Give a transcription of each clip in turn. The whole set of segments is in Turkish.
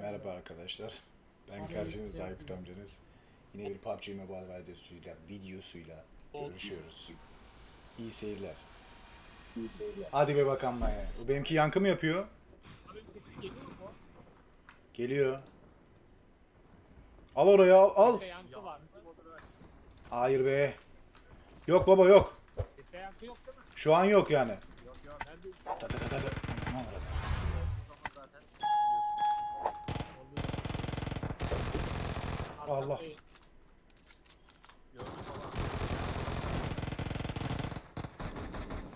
Merhaba arkadaşlar. Ben karşınızda. Aykut amcanız. Yine bir PUBG Mobile videosuyla, videosuyla görüşüyoruz. İyi seyirler. Hadi be bakalım ya. Bu benimki yankı mı yapıyor? Geliyor. Al oraya al al. Sese yankı var. Hayır be. Yok baba yok. Şu an yok yani. Yok yok. Allah.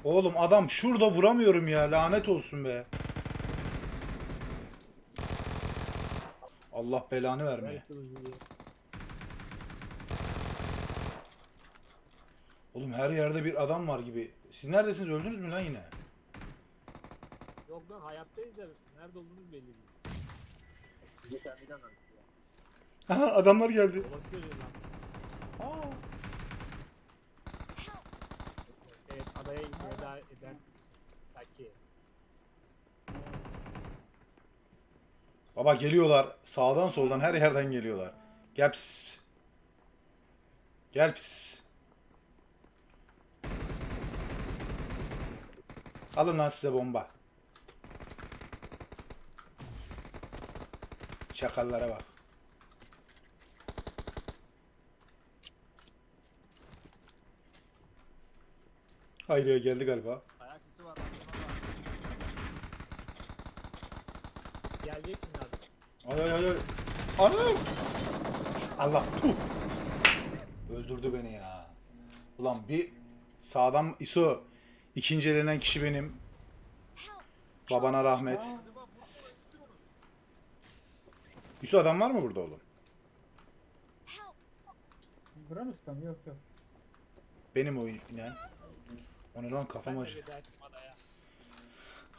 Oğlum adam şurada vuramıyorum ya. Lanet olsun be. Allah belanı vermeye. Oğlum her yerde bir adam var gibi. Siz neredesiniz? Öldünüz mü lan yine? Yok lan hayattayız ya. Nerede olduğumuz belli değil. Kendiden arası ya. Aha adamlar geldi. Baba geliyorlar. Sağdan soldan her yerden geliyorlar. Gel pis pis. Gel pis pis. Alın lan size bomba. Çakallara bak. Hayır ya geldi galiba. Ayak sesi var. Gelecek mi abi? Ay ay ay ay. Anam! Allah tuh! Öldürdü beni ya. Ulan bir sağdan ISO ikinci elenen kişi benim. Babana rahmet. ISO adam var mı burada oğlum? Granus'ta mı? Yok yok. Benim oyun inen. O ne lan kafam de acı. veda ettim adaya.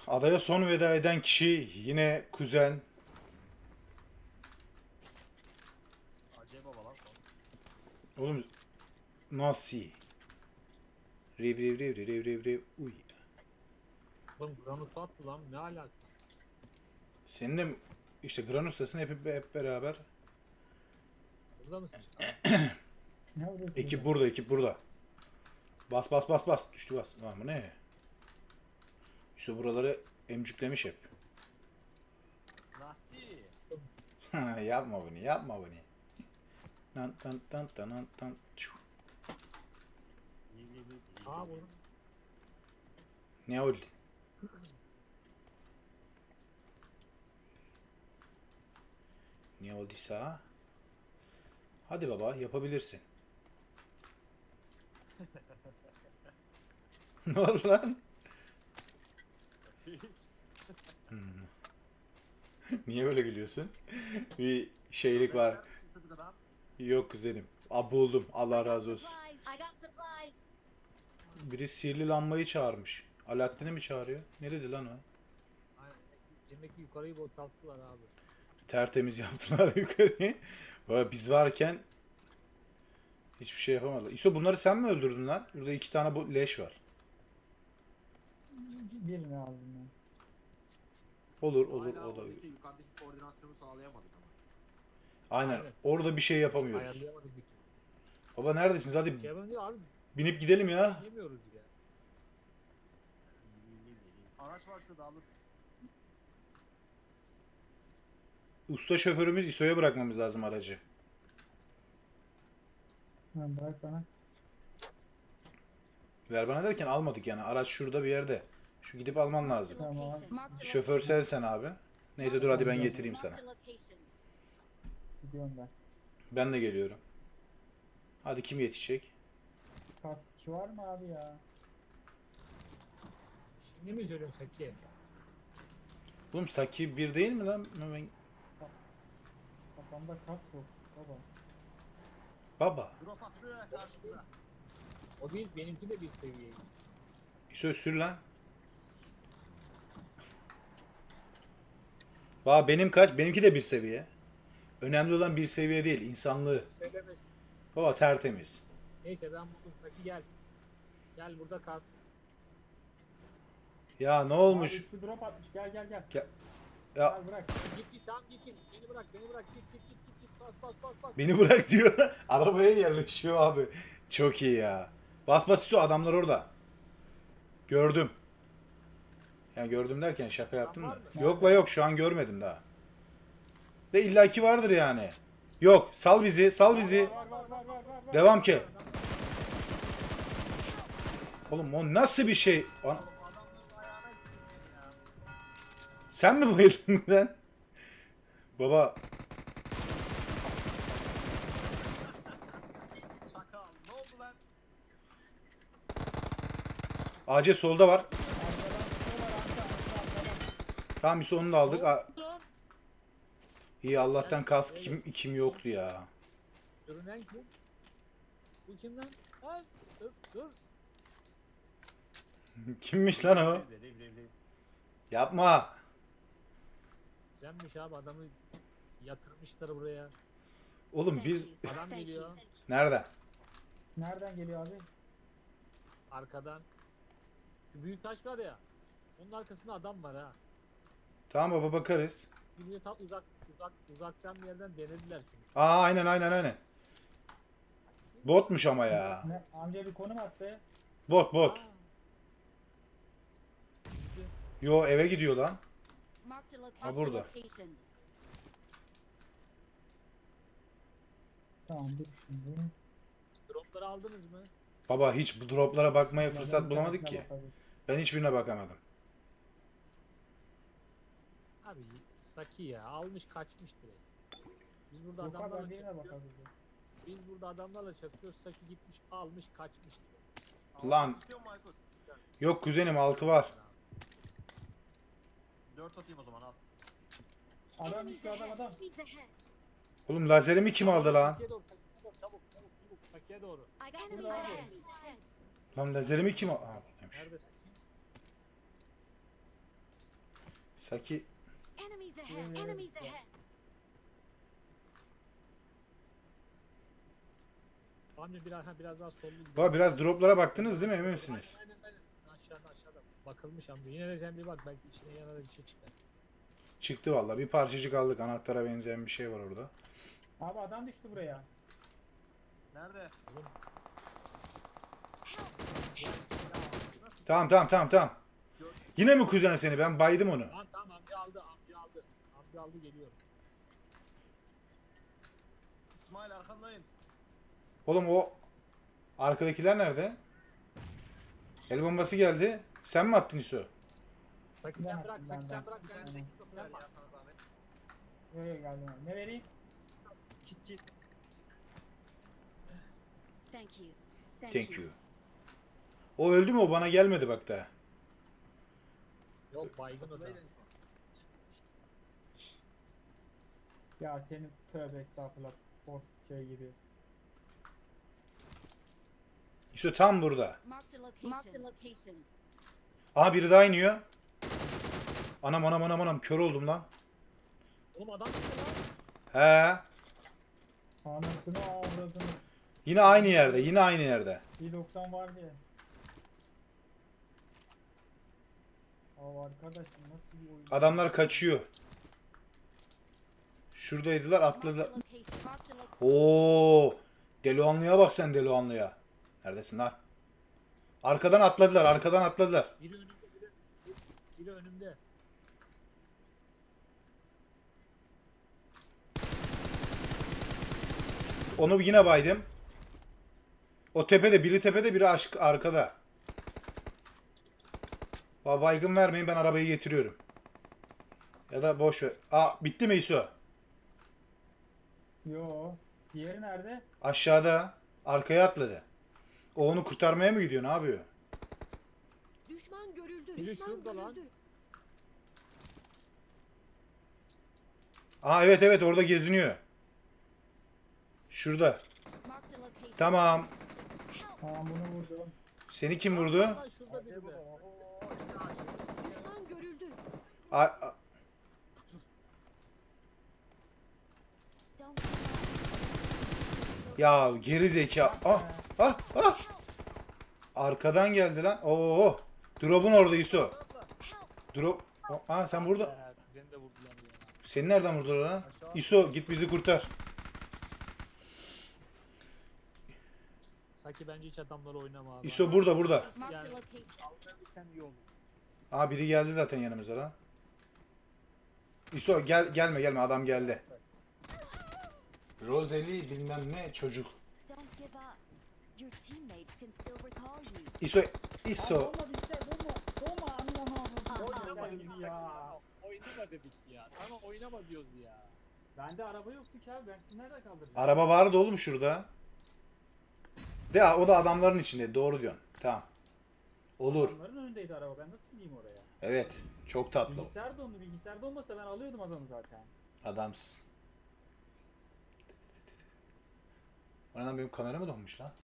Adaya son veda eden kişi yine kuzen. Oğlum nasıl? Riv riv riv riv riv riv riv. Uy. Oğlum Granus attı lan ne alaka? Senin de mi- işte Granus'tasın hep, hep beraber. Burada mısın? Ekip burada, ekip burada. Bas bas bas bas. Düştü bas. Bu ne? İşte buraları emcüklemiş hep. Yapma bunu, yapma bunu. Tan tan tan tan tan. Bunu. Ne oldu? Ne olduysa? Hadi baba yapabilirsin. ne oldu lan? Hmm. Niye böyle gülüyorsun? Bir şeylik var. Yok kuzenim. Aa, buldum. Allah razı olsun. Biri sihirli lambayı çağırmış. Alaaddin'i mi çağırıyor? Ne dedi lan o? Demek ki yukarıyı boşalttılar abi. Tertemiz yaptılar yukarıyı. Valla Biz varken hiçbir şey yapamadılar. İso bunları sen mi öldürdün lan? Burada iki tane bu leş var. Aldım ben. Olur olur Hala o da. oradaki yukarıdaki koordinasyonu sağlayamadık ama. Aynen. Aynen. Orada bir şey yapamıyoruz. Ayarlayamadık. bir türlü. Baba neredesiniz? Hadi Şey abi. binip gidelim ya. Yemiyoruz ya. Araç var şurada alır. Usta şoförümüz İso'ya bırakmamız lazım aracı. Ben bırak bana. Ver bana derken almadık yani. Araç şurada bir yerde. Şu gidip alman lazım. Tamam. Şoför sensen abi. Neyse dur hadi ben getireyim sana. Gidiyorum ben. Ben de geliyorum. Hadi kim yetişecek? Kaskçı var mı abi ya? Şimdi mi söylüyorsun Saki? Oğlum Saki bir değil mi lan? Ben... Kafamda kask yok. Baba. Baba. Drop attı karşımıza. O değil benimki de bir seviye. İso sür lan. Baba benim kaç? Benimki de bir seviye. Önemli olan bir seviye değil, insanlığı. Söylemesin. Baba tertemiz. Neyse ben buldum Saki gel. Gel burada kal. Ya ne Abi olmuş? üstü drop atmış. Gel gel gel. Ya Abi bırak. Git git tamam git git. Beni bırak beni bırak git git git git git. Bas bas bas bas. beni bırak diyor. Arabaya yerleşiyor abi. Çok iyi ya. Bas bas İso adamlar orada. Gördüm. Yani gördüm derken şaka yaptım da. Yok la yok şu an görmedim daha. De illaki vardır yani. Yok sal bizi sal bizi. Devam ki. Oğlum o nasıl bir şey? An-. Sen mi bayıldın lan? Baba? AC solda var. Arkadan tutuyorlar arka arka arkadan. Tamam bir onu da aldık. A- İyi Allah'tan kask kim kim yoktu ya. Görünen kim? Bu kim lan? Ha? Dur dur. Kimmiş lan o? Yapma. Güzelmiş abi adamı yatırmışlar buraya. Oğlum biz Adam geliyor nerede? Nereden geliyor abi? arkadan. Şu büyük taş var ya. Onun arkasında adam var ha. Tamam baba bakarız. De tam uzak uzak uzaktan bir yerden denediler çünkü. Aa aynen aynen aynen. Botmuş ama ya. Ne? Amca bir konum attı. Bot bot. Yo eve gidiyor lan. Ha, burada. Tamam dur şimdi. Dropları aldınız mı? Baba hiç bu droplara bakmaya fırsat bulamadık ki. Ben hiçbirine bakamadım. Abi Saki ya almış kaçmış direkt. Biz burada Yok abi adamlarla ben bakarım. Biz burada adamlarla çakıyoruz. Saki gitmiş almış kaçmış direkt. Lan. Mu Aykut? Yok kuzenim altı var. Dört atayım o zaman al. Adam Enemies adam ahead. adam. Enemies ahead. Oğlum lazerimi kim aldı lan? Sakiye doğru, Sakiye doğru, çabuk çabuk çabuk Sakiye doğru. I got Enemies some ahead. ahead. Lan lazerimi kim aldı? Aa buradaymış. Nerede Saki? Saki Enemies ahead. Enemies ahead. Amca biraz, ha, biraz daha sollu. Baba biraz droplara baktınız değil mi emin misiniz? Aynen aynen. Aşağıda aşağıda. Bakılmış amca. Yine de sen bir bak belki içine yanar bir şey çıkar. Çıktı valla bir parçacık aldık anahtara benzeyen bir şey var orada. Abi adam düştü buraya. Nerede? Tamam tamam tamam tamam. Yine mi kuzen seni? Ben baydım onu. Tamam tamam amca aldı amca aldı. Amca aldı geliyor. İsmail arkandayım. Oğlum o arkadakiler nerede? El bombası geldi. Sen mi attın İso? Saki Ben sen bırak ben, sen ben. bırak sen Aynen. sen sen bak. Nereye geldim abi? Ne vereyim? Git git. Thank you. Thank, Thank you. O öldü mü o bana gelmedi bak daha. Yok baygın o da. Ya senin tövbe estağfurullah. Boş şey gibi. İso tam burada. Aha biri daha iniyor. Anam anam anam anam kör oldum lan. Oğlum adam. He. Anasını avradını. Yine aynı yerde yine aynı yerde. 1.90 var diye. Aa arkadaşım nasıl bir oyun? Adamlar kaçıyor. Şuradaydılar atladılar. Oo! Deloanlı'ya bak sen Deloanlı'ya. Neredesin lan? Arkadan atladılar, arkadan atladılar. Biri önümde biri, biri önümde. Onu yine baydım. O tepede, biri tepede, biri aşk arkada. Ba- Baygın vermeyin ben arabayı getiriyorum. Ya da boş ver. Aa bitti mi İso? Yo. Diğeri nerede? Aşağıda. Arkaya atladı. O onu kurtarmaya mı gidiyor? Ne yapıyor? Düşman görüldü. Biri Düşman şurada lan. görüldü. Aa evet evet orada geziniyor. Şurada. Marked a location. Tamam. Tamam bunu vurdum. Seni kim vurdu? Lan şurada biri de. Düşman görüldü. A- a- ya geri zeka. Ah, ah, ah. Arkadan geldi lan. Oo. Drop'un orada İso. Drop. Aa sen burada. Seni nereden vurdular lan? İso git bizi kurtar. Saki bence hiç adamlara oynama abi. İso burada burada. Yani-. Aa biri geldi zaten yanımıza lan. İso gel gelme gelme adam geldi. Roseli bilmem ne çocuk. İso İso Bomba bitti. Bomba. Bomba. Aman aman. Oynama Bomba dedik ya. Oynama dedik ya. Tamam oynama diyoruz ya. Bende araba yoktu ki abi. Ben sizi nerede kaldıracağım? araba vardı oğlum şurada. De o da adamların içinde doğru diyorsun. Tamam. Olur. Onların önündeydi araba. Ben nasıl bineyim oraya? Evet. Çok tatlı. Bilgisayar dondu. Bilgisayar donmasa ben alıyordum adamı zaten. Adamsın. Bana benim kamera mı donmuş lan?